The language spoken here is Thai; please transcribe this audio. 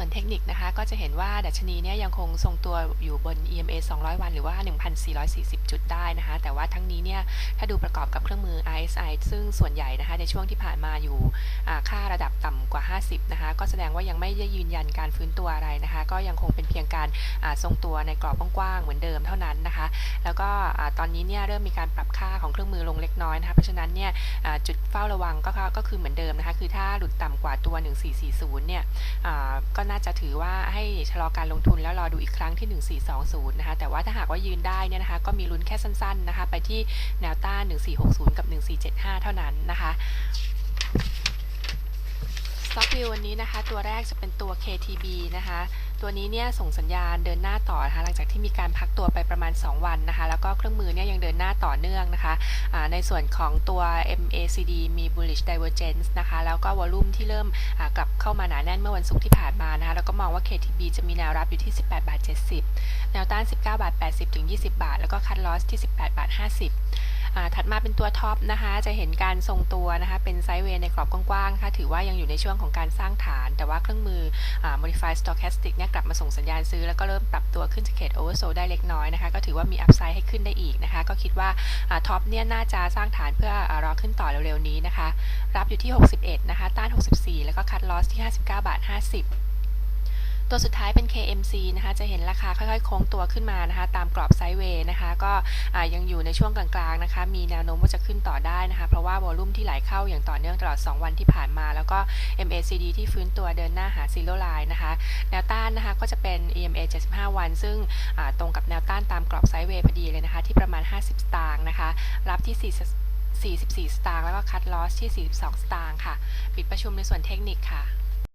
ส่วนเทคนิคนะคะก็จะเห็นว่าดัชนีเนี่ยยังคงทรงตัวอยู่บน EMA 200 วันหรือว่า 1,440 จุดได้นะคะ แต่ว่าทั้งนี้เนี่ยถ้าดูประกอบกับเครื่องมือ RSI ซึ่งส่วนใหญ่นะคะในช่วงที่ผ่านมาอยู่ค่าระดับต่ำกว่า 50 นะคะ ก็แสดงว่ายังไม่ได้ยืนยันการฟื้นตัวอะไรนะคะ ก็ยังคงเป็นเพียงการทรงตัวในกรอบกว้างๆเหมือนเดิมเท่านั้นนะคะ แล้วก็ตอนนี้เนี่ยเริ่มมีการปรับค่าของเครื่องมือลงเล็กน้อยนะคะ เพราะฉะนั้นเนี่ยจุดเฝ้าระวังก็ก็คือเหมือนเดิมนะคะ คือถ้าหลุดต่ำกว่าตัว 1440 เนี่ยก็น่าจะถือว่าให้ชะลอการลงทุนแล้วรอดูอีกครั้งที่ 1420 นะคะ แต่ว่าถ้าหากว่ายืนได้เนี่ยนะคะ ก็มีลุ้นแค่สั้นๆนะคะ ไปที่แนวต้าน 1460 กับ 1475 เท่านั้นนะคะ วันนี้นะคะ ตัวแรกจะเป็นตัว KTB นะคะ ตัวนี้เนี่ยส่งสัญญาณเดินหน้าต่อนะคะหลังจากที่มีการพักตัวไปประมาณ 2 วันนะคะ แล้วก็เครื่องมือเนี่ยยังเดินหน้าต่อเนื่องนะคะอ่าในส่วนของตัว MACD มี bullish divergence นะคะ แล้วก็วอลุ่มที่เริ่มกลับเข้ามาหนาแน่นเมื่อวันศุกร์ที่ผ่านมานะคะ แล้วก็มองว่า KTB จะมีแนวรับอยู่ที่ 18บาท70 แนวต้าน 19บาท80ถึง20 บาท แล้วก็คัดลอสที่ 18บาท50 ถัดมาเป็นตัวท็อปนะคะ จะเห็นการทรงตัวนะคะ เป็นไซด์เวย์ในกรอบกว้างๆค่ะ ถือว่ายังอยู่ในช่วงของการสร้างฐาน แต่ว่าเครื่องมือ modify stochastic เนี่ยกลับมาส่งสัญญาณซื้อ แล้วก็เริ่มปรับตัวขึ้นจากเขต oversold ได้เล็กน้อยนะคะ ก็ถือว่ามี upside ให้ขึ้นได้อีกนะคะ ก็คิดว่าท็อปเนี่ยน่าจะสร้างฐานเพื่ออรอขึ้นต่อเร็วๆนี้นะคะ รับอยู่ที่ 61 นะคะ ต้าน 64 แล้วก็คัดลอสที่ 59 บาท 50 ตัวสุดท้ายเป็น KMC นะคะจะเห็นราคาค่อยๆโค้งตัวขึ้นมานะคะตามกรอบไซด์เวย์นะคะก็ยังอยู่ในช่วงกลางๆนะคะมีแนวโน้มว่าจะขึ้นต่อได้นะคะเพราะว่าวอลุ่มที่ไหลเข้าอย่างต่อเนื่องตลอด 2 วันที่ผ่านมา แล้วก็ MACD ที่ฟื้นตัวเดินหน้าหาซีโร่ไลน์นะคะแนวต้านนะคะก็จะเป็น EMA 75 วัน ซึ่งตรงกับแนวต้านตามกรอบไซด์เวย์พอดีเลยนะคะที่ประมาณ 50 สตางค์นะคะรับที่ 4 44สตางค์แล้วก็คัดลอสที่ 42 สตางค์ค่ะ ปิดประชุมในส่วนเทคนิคค่ะ